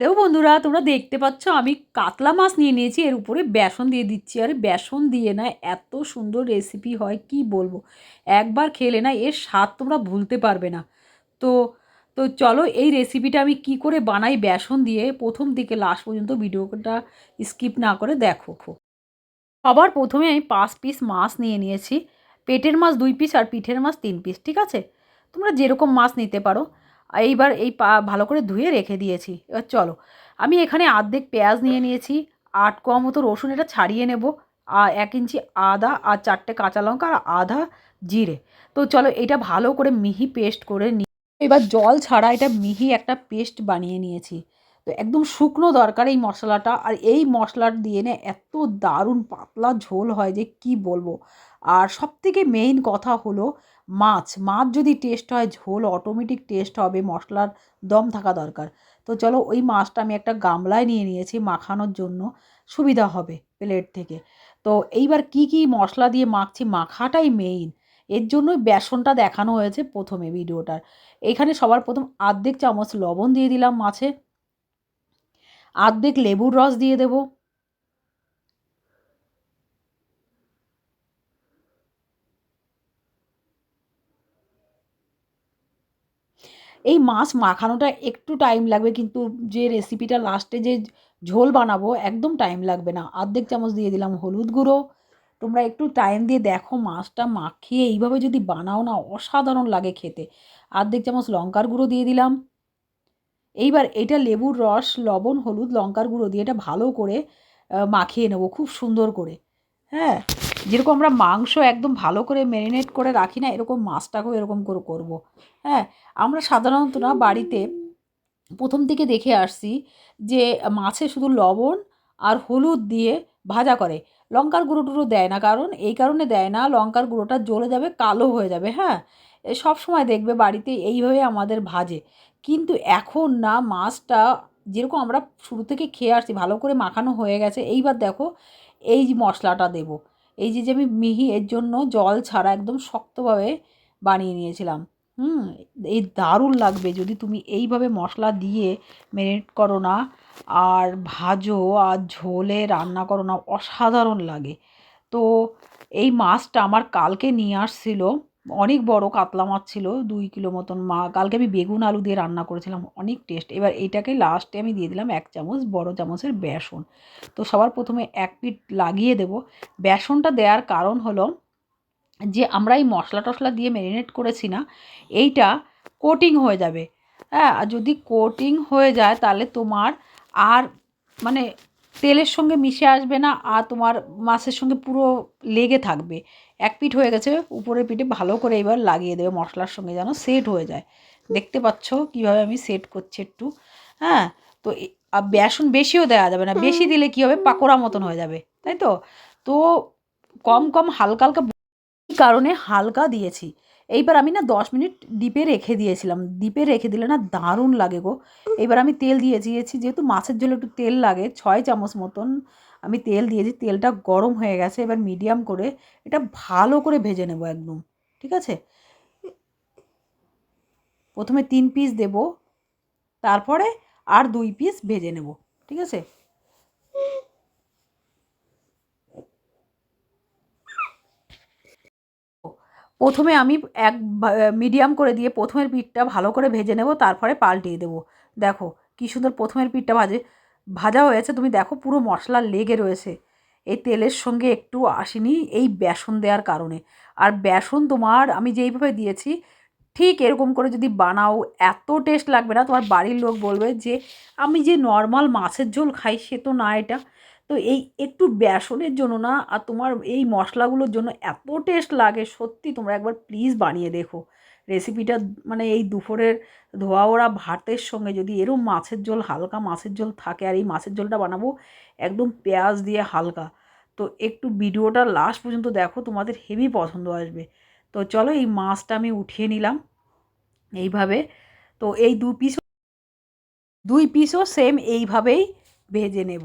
তো বন্ধুরা, তোমরা দেখতে পাচ্ছ আমি কাতলা মাছ নিয়ে নিয়েছি, এর উপরে বেসন দিয়ে দিচ্ছি। আর বেসন দিয়ে না, এত সুন্দর রেসিপি হয়, কি বলব? একবার খেলে না, এর স্বাদ তোমরা ভুলতে পারবে না। তো তো চলো এই রেসিপিটা আমি কি করে বানাই বেসন দিয়ে, প্রথম থেকে লাস্ট পর্যন্ত ভিডিওটা স্কিপ না করে দেখো। সবার প্রথমে আমি পাঁচ পিস মাছ নিয়ে নিয়েছি, পেটের মাছ দুই পিস আর পিঠের মাছ তিন পিস ঠিক আছে? তোমরা যেরকম মাছ নিতে পারো। এইবার এই পা ভালো করে ধুয়ে রেখে দিয়েছি। এবার চলো। আমি এখানে আর্ধেক পেঁয়াজ নিয়ে নিয়েছি, আট কোয়া মতো রসুন এটা ছাড়িয়ে নেব, আর এক ইঞ্চি আদা আর চারটে কাঁচা লঙ্কা আর আধা জিরে। তো চলো এটা ভালো করে মিহি পেস্ট করে নি। এবার জল ছাড়া এটা মিহি একটা পেস্ট বানিয়ে নিয়েছি। তো একদম শুকনো দরকার এই মশলাটা, আর এই মশলার দিয়ে না এত দারুণ পাতলা ঝোল হয় যে কি বলব। আর সব থেকে মেইন কথা হলো মাছ মাছ যদি টেস্ট হয়, ঝোল অটোমেটিক টেস্ট হবে, মশলার দম থাকা দরকার। তো চলো ওই মাছটা আমি একটা গামলায় নিয়ে নিয়েছি মাখানোর জন্য, সুবিধা হবে প্লেট থেকে। তো এইবার কি কি মশলা দিয়ে মাখছি, মাখাটাই মেইন এর জন্যই বেসনটা দেখানো হয়েছে প্রথমে ভিডিওটার। এখানে সবার প্রথম আর্ধেক চামচ লবণ দিয়ে দিলাম মাছে। আর্ধেক লেবুর রস দিয়ে দেবো। এই মাছ মাখানোটা একটু টাইম লাগবে, কিন্তু যে রেসিপিটা লাস্টে যে ঝোল বানাবো, একদম টাইম লাগবে না। অর্ধেক চামচ দিয়ে দিলাম হলুদ গুঁড়ো। তোমরা একটু টাইম দিয়ে দেখো মাছটা মাখিয়ে এইভাবে যদি বানাও না, অসাধারণ লাগে খেতে। আর্ধেক চামচ লঙ্কার গুঁড়ো দিয়ে দিলাম। এইবার এটা লেবুর রস, লবণ, হলুদ, লঙ্কার গুঁড়ো দিয়ে এটা ভালো করে মাখিয়ে নেব, খুব সুন্দর করে। হ্যাঁ? যেরকম আমরা মাংস একদম ভালো করে ম্যারিনেট করে রাখি না, এরকম মাছটাকেও এরকম করে করব। হ্যাঁ আমরা সাধারণত না বাড়িতে প্রথম থেকে দেখে আসছি যে মাছে শুধু লবণ আর হলুদ দিয়ে ভাজা করে। লঙ্কার গুঁড়ো টুড়ো দেয় না, কারণ এই কারণে দেয় না, লঙ্কার গুঁড়োটা জ্বলে যাবে, কালো হয়ে যাবে হ্যাঁ। সব সময় দেখবে বাড়িতে এইভাবে আমাদের ভাজে। কিন্তু এখন না, মাছটা যেরকম আমরা শুরু থেকে খেয়ে আসছি, ভালো করে মাখানো হয়ে গেছে, এইবার দেখো এই মশলাটা দেবো। এই যে যে আমি মিহি, এর জন্য জল ছাড়া একদম শক্তভাবে বানিয়ে নিয়েছিলাম। হুম এই দারুণ লাগবে যদি তুমি এইভাবে মশলা দিয়ে মেরিনেট করো না, আর ভাজো আর ঝোলে রান্না করো না, অসাধারণ লাগে। তো এই মাছটা আমার কালকে নিয়ে আসছিল অনেক বড় কাতলা মাছ ছিল, দুই কিলো মতন মা, কালকে আমি বেগুন আলু দিয়ে রান্না করেছিলাম, অনেক টেস্ট এবার এইটাকে লাস্টে আমি দিয়ে দিলাম এক চামচ বড় চামচের বেসন। তো সবার প্রথমে এক পিঠ লাগিয়ে দেব। বেসনটা দেওয়ার কারণ হলো যে আমরা এই মশলা টশলা দিয়ে ম্যারিনেট করেছি না, এইটা কোটিং হয়ে যাবে। হ্যাঁ আর যদি কোটিং হয়ে যায় তাহলে তোমার আর মানে তেলের সঙ্গে মিশে আসবে না, আর তোমার মাছের সঙ্গে পুরো লেগে থাকবে। এক পিঠ হয়ে গেছে উপরের পিঠে ভালো করে এবার লাগিয়ে দেবে মশলার সঙ্গে যেন সেট হয়ে যায়। দেখতে পাচ্ছ কীভাবে আমি সেট করছি একটু। হ্যাঁ তো আর বেসন বেশিও দেওয়া যাবে না বেশি দিলে কী হবে? পাকোড়া মতন হয়ে যাবে তাই তো? তো কম কম হালকা হালকা কারণে হালকা দিয়েছি। এইবার আমি না দশ মিনিট ডিপে রেখে দিয়েছিলাম। ডিপে রেখে দিলে না দারুণ লাগে গো। এইবার আমি তেল দিয়ে দিয়েছি যেহেতু মাছের ঝোলে একটু তেল লাগে ছয় চামচ মতন আমি তেল দিয়েছি, তেলটা গরম হয়ে গেছে, এবার মিডিয়াম করে এটা ভালো করে ভেজে নেব একদম, ঠিক আছে? প্রথমে তিন পিস দেব, তারপরে আর দুই পিস ভেজে নেব, ঠিক আছে? প্রথমে আমি এক মিডিয়াম করে দিয়ে প্রথমের পিঠটা ভালো করে ভেজে নেব, তারপরে পাল্টিয়ে দেবো। দেখো কী সুন্দর প্রথমের পিঠটা ভাজে ভাজা হয়েছে। তুমি দেখো পুরো মশলা লেগে রয়েছে। এই তেলের সঙ্গে একটু আসেনি এই বেসন দেওয়ার কারণে। আর বেসন তোমার আমি যেইভাবে দিয়েছি, ঠিক এরকম করে যদি বানাও, এত টেস্ট লাগবে না। তোমার বাড়ির লোক বলবে যে, আমি যে নর্মাল মাছের ঝোল খাই, সে তো না এটা। তো এই একটু বেসনের জন্য না, আর তোমার এই মশলাগুলোর জন্য এত টেস্ট লাগে, সত্যি তোমরা একবার প্লিজ বানিয়ে দেখো। রেসিপিটা মানে এই দুপুরের ধোয়া ওরা ভাতের সঙ্গে যদি এরম মাছের ঝোল, হালকা মাছের ঝোল থাকে আর এই মাছের ঝোলটা বানাবো একদম পেঁয়াজ দিয়ে হালকা। তো একটু ভিডিওটা লাস্ট পর্যন্ত দেখো, তোমাদের হেভি পছন্দ আসবে। তো চলো এই মাছটা আমি উঠিয়ে নিলাম এইভাবে। তো এই দু পিস দুই পিসও সেম এইভাবেই ভেজে নেব।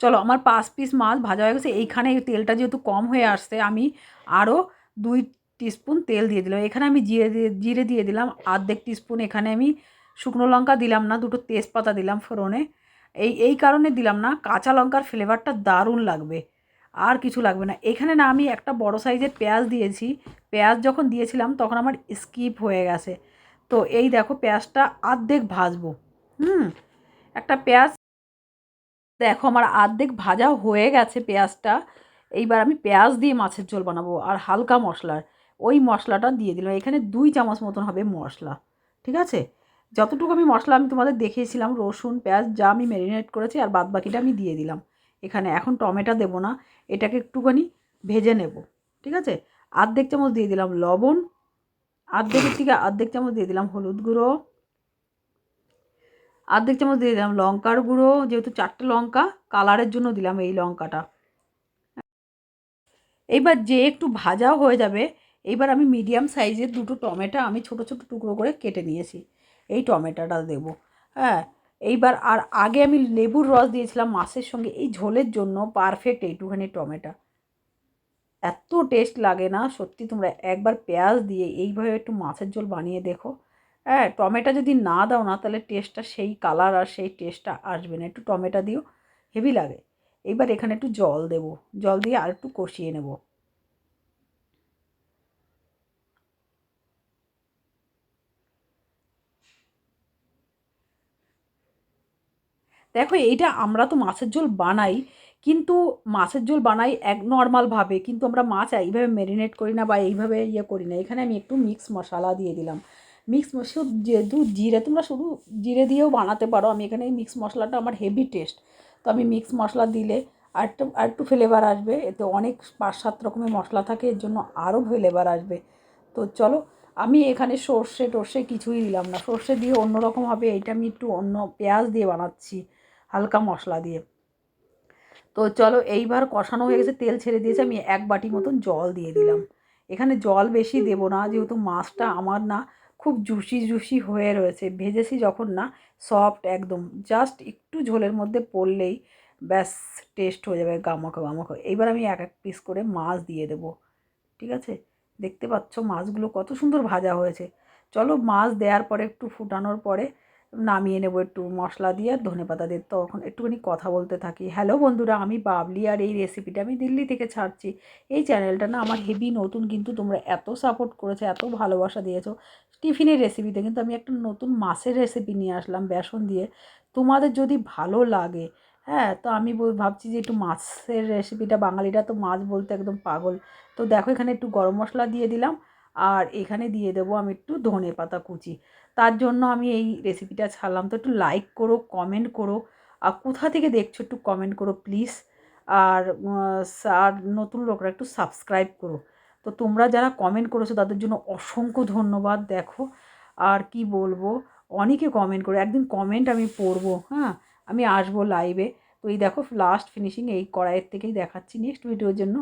চলো আমার পাঁচ পিস মাছ ভাজা হয়ে গেছে, এইখানে তেলটা যেহেতু কম হয়ে আসছে, আমি আরও দুই টিস্পুন তেল দিয়ে দিলাম। এখানে আমি জিরে দিয়ে জিরে দিয়ে দিলাম। আর্ধেক টিস্পুন এখানে আমি শুকনো লঙ্কা দিলাম না, দুটো তেজপাতা দিলাম ফোড়নে। এই এই কারণে দিলাম না, কাঁচা লঙ্কার ফ্লেভারটা দারুণ লাগবে। আর কিছু লাগবে না। এখানে না আমি একটা বড় সাইজের পেঁয়াজ দিয়েছি। পেঁয়াজ যখন দিয়েছিলাম তখন আমার স্কিপ হয়ে গেছে। তো এই দেখো পেঁয়াজটা আর্ধেক ভাজবো। হুম? একটা পেঁয়াজ দেখো আমার আর্ধেক ভাজা হয়ে গেছে পেঁয়াজটা। এইবার আমি পেঁয়াজ দিয়ে মাছের ঝোল বানাবো আর হালকা মশলার। ওই মশলাটা দিয়ে দিলাম। এখানে দুই চামচ মতন হবে মশলা, ঠিক আছে? যতটুকু আমি মশলা আমি তোমাদের দেখিয়েছিলাম, রসুন, পেঁয়াজ যা আমি ম্যারিনেট করেছি আর বাদ বাকিটা আমি দিয়ে দিলাম। এখানে এখন টমেটো দেবো না, এটাকে একটুখানি ভেজে নেব, ঠিক আছে? আর্ধেক চামচ দিয়ে দিলাম লবণ, আর্ধেকের থেকে আর্ধেক চামচ দিয়ে দিলাম হলুদ গুঁড়ো, আর্ধেক চামচ দিয়ে দিলাম লঙ্কার গুঁড়ো, যেহেতু চারটে লঙ্কা, কালারের জন্য দিলাম এই লঙ্কাটা। এইবার যে একটু ভাজাও হয়ে যাবে এইবার আমি মিডিয়াম সাইজের দুটো টমেটো আমি ছোট ছোট টুকরো করে কেটে নিয়েছি। এই টমেটোটা দেব। হ্যাঁ এইবার আর আগে আমি লেবুর রস দিয়েছিলাম মাছের সঙ্গে, এই ঝোলের জন্য পারফেক্ট এইটুখানি টমেটো। এত টেস্ট লাগে না, সত্যি তোমরা একবার পেঁয়াজ দিয়ে এইভাবে একটু মাছের ঝোল বানিয়ে দেখো। হ্যাঁ টমেটো যদি না দাও না, তাহলে টেস্টটা সেই কালার আর সেই টেস্টটা আসবে না। একটু টমেটো দিও, হেভি লাগে। এইবার এখানে একটু জল দেব। জল দিয়ে আর একটু কষিয়ে নেব। দেখো, এইটা আমরা তো মাছের ঝোল বানাই, কিন্তু মাছের ঝোল বানাই এক নর্মালভাবে কিন্তু আমরা মাছ এইভাবে ম্যারিনেট করি না বা এইভাবে ইয়ে করি না। এখানে আমি একটু মিক্স মশলা দিয়ে দিলাম। মিক্স মশলা যেহেতু জিরে, তোমরা শুধু জিরে দিয়েও বানাতে পারো, আমি এখানে মিক্স মশলাটা আমার হেভি টেস্ট তো আমি মিক্স মশলা দিলে আর একটু আর একটু ফ্লেভার আসবে, এতে অনেক পাঁচ সাত রকমের মশলা থাকে, এর জন্য আরও ফ্লেভার আসবে। তো চলো, আমি এখানে সর্ষে টর্ষে কিছুই দিলাম না। সর্ষে দিয়ে অন্যরকম হবে, এইটা আমি একটু অন্য পেঁয়াজ দিয়ে বানাচ্ছি। হালকা মশলা দিয়ে। তো চলো এইবার কষানো হয়ে গেছে, তেল ছেড়ে দিয়েছে, আমি এক বাটি মতন জল দিয়ে দিলাম। এখানে জল বেশি দেবো না, যেহেতু মাছটা আমার না খুব জুসি জুসি হয়ে রয়েছে, ভেজেছি যখন না সফট একদম, জাস্ট একটু ঝোলের মধ্যে পড়লেই ব্যাস টেস্ট হয়ে যাবে, গামাখো গামাখো। এইবার আমি এক এক পিস করে মাছ দিয়ে দেব, ঠিক আছে? দেখতে পাচ্ছ মাছগুলো কত সুন্দর ভাজা হয়েছে। চলো মাছ দেওয়ার পরে, একটু ফুটানোর পরে নামিয়ে নেব একটু মশলা দিয়ে আর ধনে পাতা দিয়ে। তখন একটুখানি কথা বলতে থাকি। হ্যালো বন্ধুরা, আমি বাবলি আর এই রেসিপিটা আমি দিল্লি থেকে ছাড়ছি। এই চ্যানেলটা না আমার হেভি নতুন, কিন্তু তোমরা এত সাপোর্ট করেছ, এত ভালোবাসা দিয়েছ। টিফিনের রেসিপিতে কিন্তু আমি একটা নতুন মাছের রেসিপি নিয়ে আসলাম বেসন দিয়ে। তোমাদের যদি ভালো লাগে হ্যাঁ তো আমি ভাবছি যে একটু মাছের রেসিপিটা বাঙালিরা তো মাছ বলতে একদম পাগল। তো দেখো এখানে একটু গরম মশলা দিয়ে দিলাম। আর এখানে দিয়ে দেবো আমি একটু ধনে পাতা কুচি। তার জন্য আমি এই রেসিপিটা ছাড়লাম। তো একটু লাইক করো কমেন্ট করো। আর কোথা থেকে দেখছ একটু কমেন্ট করো প্লিজ আর আর নতুন লোকরা একটু সাবস্ক্রাইব করো। তো তোমরা যারা কমেন্ট করেছ তাদের জন্য অসংখ্য ধন্যবাদ। দেখো আর কি বলব, অনেকে কমেন্ট করে, একদিন কমেন্ট আমি পড়ব হ্যাঁ? আমি আসব লাইভে তো এই দেখো লাস্ট ফিনিশিং এই কড়াইয়ের থেকেই দেখাচ্ছি। নেক্সট ভিডিওর জন্য